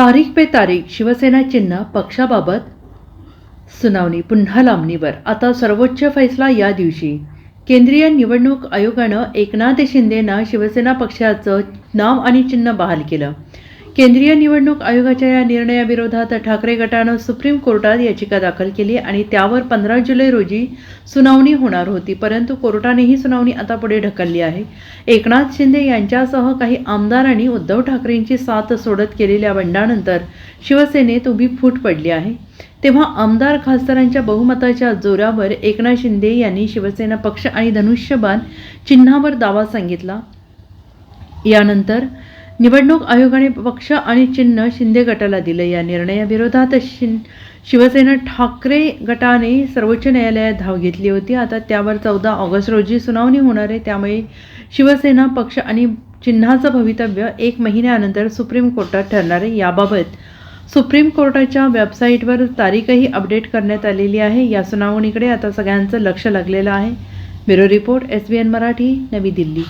तारीख पे तारीख शिवसेना चिन्ह पक्षाबाबत सुनावणी पुन्हा लांबणीवर. आता सर्वोच्च फैसला या दिवशी. केंद्रीय निवडणूक आयोगानं एकनाथ शिंदेना शिवसेना पक्षाचं नाव आणि चिन्ह बहाल केलं. केंद्रीय निवडणूक आयोगाच्या या निर्णयाविरोधात ठाकरे गटानं सुप्रीम कोर्टात याचिका दाखल केली आणि त्यावर पंधरा जुलै रोजी सुनावणी होणार होती. परंतु कोर्टाने ही सुनावणी आता पुढे ढकलली आहे. एकनाथ शिंदे यांच्यासह काही आमदारांनी उद्धव ठाकरेंची साथ सोडत केलेल्या बंडानंतर शिवसेनेत उभी फूट पडली आहे. तेव्हा आमदार खासदारांच्या बहुमताच्या जोरावर एकनाथ शिंदे यांनी शिवसेना पक्ष आणि धनुष्यबाण चिन्हावर दावा सांगितला. यानंतर निवडणूक आयोगाने पक्ष आणि चिन्ह शिंदे गटाला दिलं. या निर्णयाविरोधात शिन शिवसेना ठाकरे गटाने सर्वोच्च न्यायालयात धाव घेतली होती. आता त्यावर चौदा ऑगस्ट रोजी सुनावणी होणार आहे. त्यामुळे शिवसेना पक्ष आणि चिन्हाचं भवितव्य एक महिन्यानंतर सुप्रीम कोर्टात ठरणार आहे. याबाबत सुप्रीम कोर्टाच्या वेबसाईटवर तारीखही अपडेट करण्यात आलेली आहे. या सुनावणीकडे आता सगळ्यांचं लक्ष लागलेलं आहे. Bureau report S B N Marathi Navi Delhi.